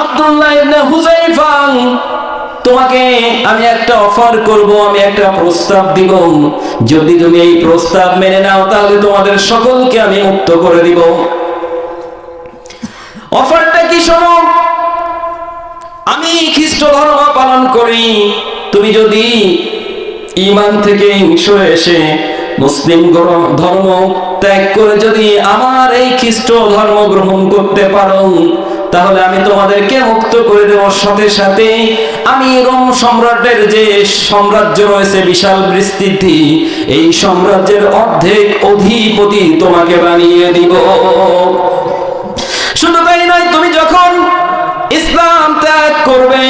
আব্দুল্লাহ ইবনে হুজাইফা তোমাকে আমি একটা অফার করব, আমি একটা প্রস্তাব দিব। যদি তুমি এই প্রস্তাব মেনে নাও, তাহলে তোমাদের সকলকে আমি মুক্ত করে দিব। অফারটা কি শোনো? আমি খ্রিস্ট ধর্ম পালন করি। তুমি যদি ইমান থেকে সরে এসে মুসলিম ধর্ম ত্যাগ করে যদি আমার এই খ্রিস্ট ধর্ম গ্রহণ করতে পারো তাহলে আমি তোমাদেরকে মুক্ত করে দেব। সাথে সাথে আমি রোম সম্রাটের যে সাম্রাজ্য রয়েছে, বিশাল বিস্তৃতি, এই সাম্রাজ্যের অর্ধেক অধিপতি তোমাকে বানিয়ে দিব। ইসলাম ত্যাগ করবে।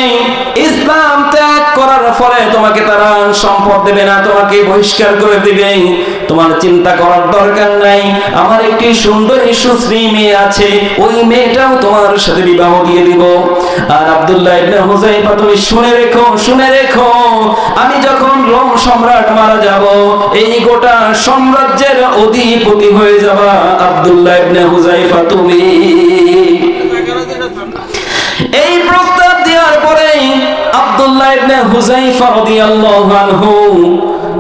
ইসলাম ত্যাগ করার ফলে তোমাকে তারা সম্পদ দেবে না, তোমাকে বহিষ্কার করে দিবে। তোমার চিন্তা করার দরকার নাই। আমার একটি সুন্দরী সুশ্রী মেয়ে আছে, ওই মেয়েটাও তোমার সাথে বিবাহ দিয়ে দিব। আর আব্দুল্লাহ ইবনে হুজাইফা তুমি শুনে রেখো শুনে রেখো। আমি যখন রোম সম্রাট মারা যাব, এই গোটা সাম্রাজ্যের অধিপতি হয়ে যাবা আব্দুল্লাহ ইবনে হুজাইফা তুমি।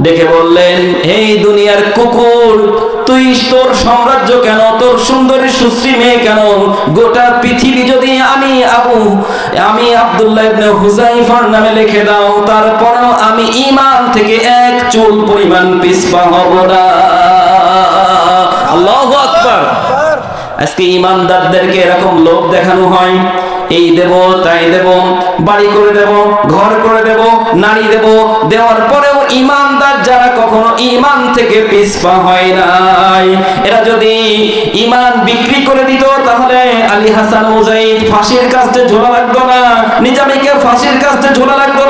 দেখে বললেন এই দুনিয়ার কুকুর, তুই তোর সাম্রাজ্য কেন, তোর সুন্দরী সুশ্রী মেয়ে কেন? গোটা পৃথিবী যদি আমি আবু, আমি আব্দুল্লাহ ইবনে হুজাইফার নামে লিখে দাও, তারপরেও আমি ঈমান থেকে এক চুল পরিমাণ পিছপা হব না। আল্লাহু আকবার। আজকে ইমানদারদেরকে এরকম লোক দেখানো হয়। এই দেব, তাই দেব, বাড়ি করে দেব, ঘর করে দেব, নারী দেব, দেওয়ার পরেও ইমানদার যারা কখনো ইমান থেকে পিছপা হয় নাই। এরা যদি ইমান বিক্রি করে দিত, তাহলে আলী হাসান মুজাহিদ ফাঁসির কাছে ঝোলা লাগতো না, নিজামীকে ফাঁসির কাছে ঝোলা লাগতো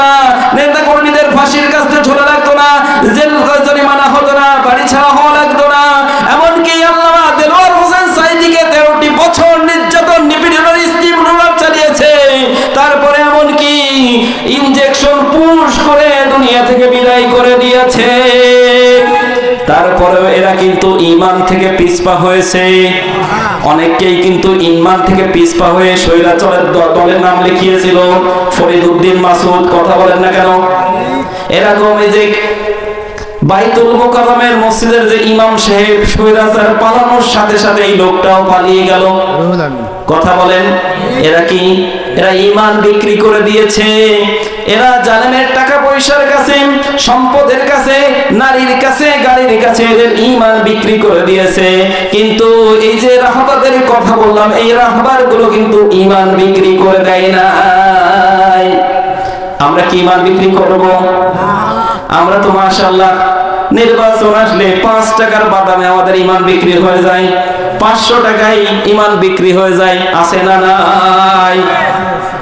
দুনিয়া থেকে বিদায় করে দিয়েছে। তারপরেও এরা কিন্তু ইমান থেকে পিছপা হয়েছে। অনেককেই কিন্তু ইমান থেকে পিছপা হয়ে স্বৈরাচারের দলের নাম লিখিয়েছিল। ফরিদ উদ্দিন মাসুদ কথা বলেন না কেন? এরকম এই যে বাইতুল মোকাররমের মসজিদের যে ইমাম সাহেব সৈরাচার পালানোর সাথে সাথে এই লোকটাও পালিয়ে গেল। কথা বলেন এরা কি? এরা ইমান বিক্রি করে দিয়েছে। এরা জালেমের টাকা পয়সার কাছে, সম্পদের কাছে, নারীর কাছে, গাড়ির কাছে এদের ইমান বিক্রি করে দিয়েছে। কিন্তু এই যে রাহবাদের কথা বললাম, এই রাহবারগুলো কিন্তু ইমান বিক্রি করে দেয় না আমরা কি ইমান বিক্রি করব? আমরা তো মাশাআল্লাহ নির্বাচন আসলে পাঁচ টাকার বাদামে আমাদের ইমান বিক্রি হয়ে যায়, পাঁচশো টাকায় ইমান বিক্রি হয়ে যায়, আছে না নাই?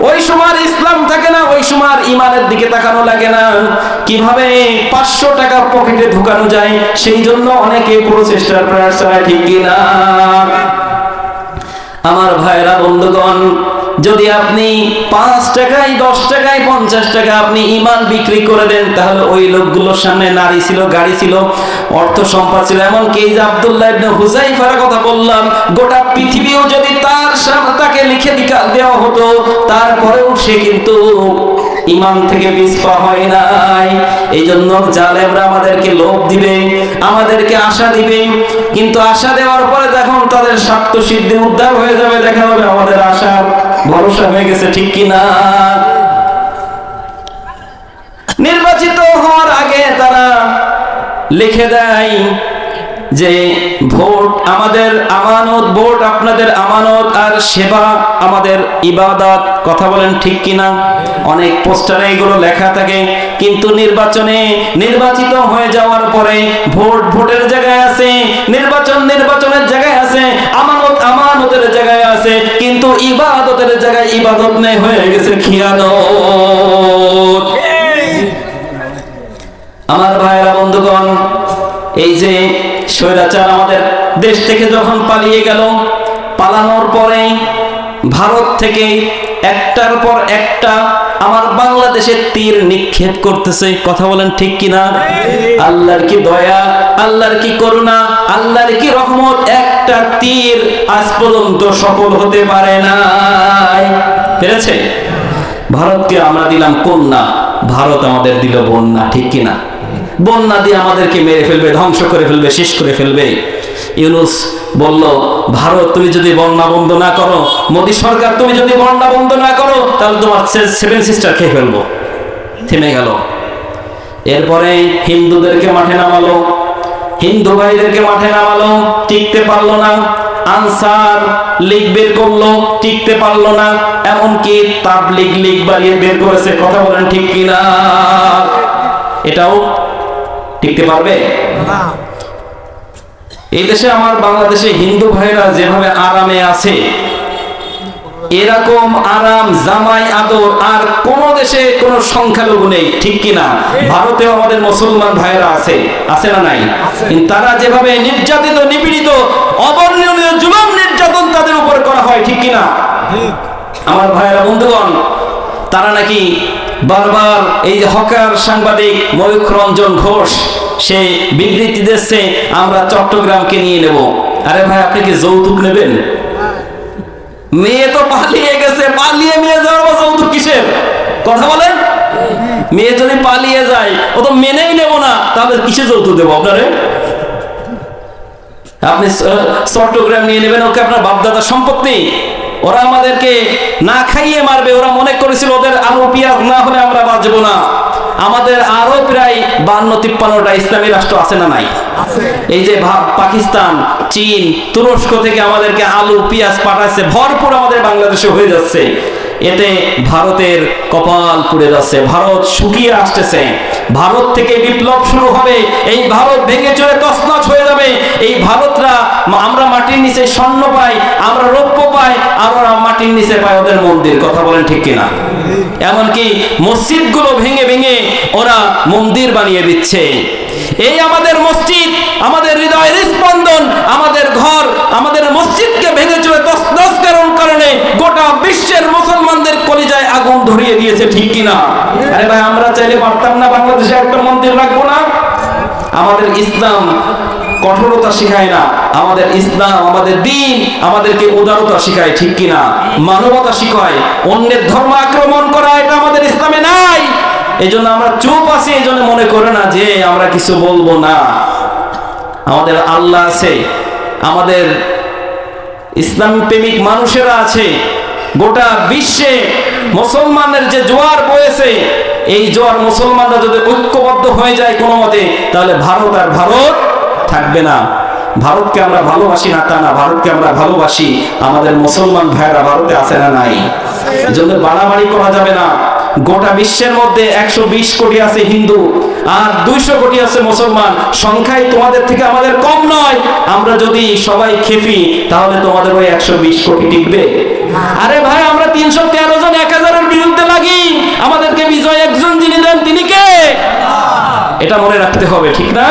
ওই সময় ইসলাম থাকে না, ওই সময় ইমানের দিকে তাকানো লাগে না। কীভাবে পাঁচশো টাকা পকেটে ঢুকানো যায়, সেই জন্য অনেকে প্রচেষ্টার প্রয়াস চালায় ঠিক কিনা আমার ভাইরা, বন্ধুগণ, যদি আপনি পাঁচ টাকায়, দশ টাকায়, পঞ্চাশ টাকা আপনি ইমান বিক্রি করে দেন, তাহলে ওই লোকগুলোর সামনে নারী ছিল, গাড়ি ছিল, অর্থ সম্পদ ছিল। এমনকি এই আব্দুল্লাহ হুজাইফার কথা বললাম, গোটা পৃথিবীও যদি তার সামনে তাকে লিখে দেওয়া হতো। তারপরেও সে কিন্তু ইমান থেকে পিছপা হয় নাই। এই জন্য জালেমরা আমাদেরকে লোভ দিবে, আমাদেরকে আশা দিবে। কিন্তু আশা দেওয়ার পরে দেখুন তাদের স্বার্থ সিদ্ধি উদ্ধার হয়ে যাবে, দেখা হবে আমাদের আশা ভরসা হয়ে গেছে, ঠিক কিনা? নির্বাচিত হওয়ার আগে তারা লিখে দেয় যে ভোট আমাদের আমানত ভোট আপনাদের আমানত আর সেবা আমাদের ইবাদত কথা বলেন ঠিক কিনা? অনেক পোস্টারে এগুলো লেখা থাকে কিন্তু নির্বাচনে নির্বাচিত হয়ে যাওয়ার পরে ভোট ভোটের জায়গায় আছে নির্বাচন নির্বাচনের জায়গায় আছে আমানত আমানতের জায়গায় আছে কিন্তু ইবাদতের জায়গায় ইবাদত নেই হয়ে গেছে খিয়ানত। আমার ভাইয়েরা বন্ধুগণ এই যে স্বৈরাচার আমাদের দেশ থেকে যখন পালিয়ে গেল, পালানোর পরে ভারত থেকে একটার পর একটা আমার বাংলাদেশে তীর নিক্ষেপ করতেছে। কথা বলেন ঠিক কিনা? আল্লাহর কি দয়া, আল্লাহর কি করুণা, আল্লাহর কি রহমত? একটা তীর আজ পর্যন্ত সফল হতে পারে নাই। পেরেছে? ভারতকে আমরা দিলাম কন্যা, ভারত আমাদের দিল বন্যা, ঠিক কিনা? বন্যা দিয়ে আমাদেরকে মেরে ফেলবে, ধ্বংস করে ফেলবে, শেষ করে ফেলবে। ইউনুস বলল, ভারত, তুমি যদি বন্যা বন্ধ না করো, মোদী সরকার, তুমি যদি বন্যা বন্ধ না করো, তাহলে তোমার সেভেন সিস্টার খেয়ে ফেলব। থেমে গেল। এরপরে হিন্দুদেরকে মাঠে নামালো, হিন্দু ভাইদেরকে মাঠে নামালো, টিকতে পারল না। আনসার লিগ বের করল, টিকতে পারল না। এমনকি তাবলিগ লিগ বাড়িয়ে বের করেছে, কথা বলেন ঠিক কিনা? এটাও টিকতে পারবে? এই দেশে আমার বাংলাদেশে হিন্দু ভাইরা যেভাবে আরামে আছে এরকম আরাম জামাই আদর আর কোন দেশে কোন সংখ্যালঘু নেই ঠিক কিনা? ভারতেও আমাদের মুসলমান ভাইরা আছে আছে না নাই? কিন্তু তারা যেভাবে নির্যাতিত নিপীড়িত অবর্ণনীয় জুলুম নির্যাতন তাদের উপর করা হয় ঠিক কিনা? আমার ভাইরা বন্ধুগণ তারা নাকি বারবার এই যে হকার সাংবাদিক ময়ূখ রঞ্জন ঘোষ, সে বিবৃতি দিচ্ছে, আমরা চট্টগ্রামকে নিয়ে নেব। আরে ভাই, আপনি কি যৌতুক নেবেন? মেয়ে তো পালিয়ে গেছে, পালিয়ে মেয়ে যাওয়ার যৌতুক কিসের? কথা বলেন। মেয়ে যদি পালিয়ে যায়, ও তো মেনেই নেব না, তাহলে কিসে যৌতুক দেবো আপনারে? আপনি চট্টগ্রাম নিয়ে নেবেন, ওকে আপনার বাপদাদার সম্পত্তি। ওরা আমাদেরকে না খাইয়ে মারবে ওরা মনে করেছিল ওদের আলু পিয়াজ না হলে আমরা বাঁচবো না। আমাদের আরও প্রায় বান্ন তিপ্পান্নটা ইসলামী রাষ্ট্র আছে না নাই? এই যে ভাব পাকিস্তান চীন তুরস্ক থেকে আমাদেরকে আলু পেঁয়াজ পাঠাচ্ছে ভরপুর আমাদের বাংলাদেশে হয়ে যাচ্ছে। এতে ভারতের কপাল পুড়ে যাচ্ছে, ভারত শুকিয়ে আসতেছে। ভারত থেকে বিপ্লব শুরু হবে, এই ভারত ভেঙে চলে তছনছ হয়ে যাবে। এই ভারতরা, আমরা মাটির নিচে স্বর্ণ পাই, আমরা রৌপ্য পাই, আর ওরা মাটির নিচে পায় ওদের মন্দির, কথা বলেন ঠিক কিনা? এমনকি মসজিদগুলো ভেঙে ভেঙে ওরা মন্দির বানিয়ে দিচ্ছে। এই আমাদের মসজিদ, আমাদের হৃদয়ের স্পন্দন, আমাদের ঘর, আমাদের মসজিদকে ভেঙে চলে তসনস করার কারণে গোটা বিশ্বের মুসলমানদের কলিজায় আগুন ধরিয়ে দিয়েছে, ঠিক কিনা? আরে ভাই, আমরা চাইলে পারতাম না, বাংলাদেশে একটা মন্দির রাখব না। আমাদের ইসলাম কঠোরতা শেখায় না। আমাদের ইসলাম, আমাদের দিন আমাদেরকে উদারতা শেখায়, ঠিক কিনা? মানবতা শিখায়, অন্যের ধর্ম আক্রমণ করা, এটা আমাদের ইসলামে নাই। এই জন্য আমরা চুপ আছি এই জন্য মনে করে না যে আমরা কিছু বলব না। আমাদের আল্লাহ আছে, আমাদের ইসলাম প্রেমিক মানুষেরা আছে। গোটা বিশ্বে মুসলমানের যে জোয়ার বয়েছে, এই জোয়ার মুসলমানরা যদি ঐক্যবদ্ধ হয়ে যায় কোনো মতে, তাহলে ভারত আর ভারত থাকবে না। ভারতকে আমরা ভালোবাসি না তা না, ভারতকে আমরা ভালোবাসি। আমাদের মুসলমান ভাইরা ভারতে আছে না নাই। এই জন্য বাড়াবাড়ি করা যাবে না। গোটা বিশ্বের মধ্যে একশো বিশ কোটি আছে হিন্দু, আর দুইশো কোটি আছে মুসলমান। সংখ্যায় তোমাদের থেকে আমাদের কম নয়। আমরা যদি সবাই খেপি তাহলে তোমাদের ওই একশো বিশ কোটি টিকবে। আরে ভাই আমরা তিনশো তেরো জন এক হাজারের বিরুদ্ধে লাগি। আমাদেরকে বিজয় একজন যিনি দেন তিনি কে? এটা মনে রাখতে হবে ঠিক না?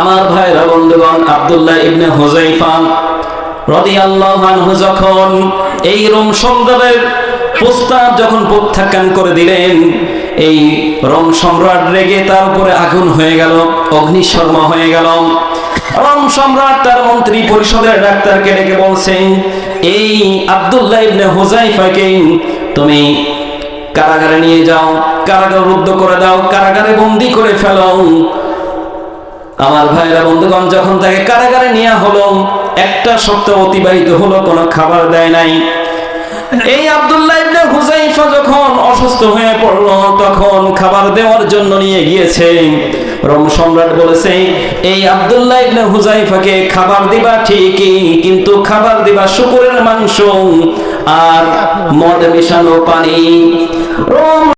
আমার ভাইরা বন্ধুগণ আব্দুল্লাহ ইবনে হুজাইফা রাদিয়াল্লাহু আনহু যখন এই রোম সম্রাটের প্রস্তাব যখন প্রত্যাখ্যান করে দিলেন এই রোম সম্রাট রেগে তার উপরে আগুন হয়ে গেল অগ্নিশর্মা হয়ে গেল। রোম সম্রাট তার মন্ত্রী পরিষদের ডাক্তারকে ডেকে বলছেন এই আব্দুল্লাহ ইবনে হুজাইফাকে তুমি কারাগারে নিয়ে যাও, কারাগার রুদ্ধ করে দাও, কারাগারে বন্দি করে ফেলো। আমার ভাইরা বন্ধুগণ, যখন তাকে কারাগারে নেওয়া হলো, একটা সপ্তাহ অতিবাহিত হলো, কোনো খাবার দেয় নাই। এই আব্দুল্লাহ ইবনে হুজাইফা যখন অসুস্থ হয়ে পড়ল, তখন খাবার দেওয়ার জন্য নিয়ে গিয়েছে। রোম সম্রাট বলেছে, এই আব্দুল্লাহ ইবনে হুজাইফাকে খাবার দিবা ঠিকই, কিন্তু খাবার দিবা শুকুরের মাংস আর মদ মেশানো পানি। রোম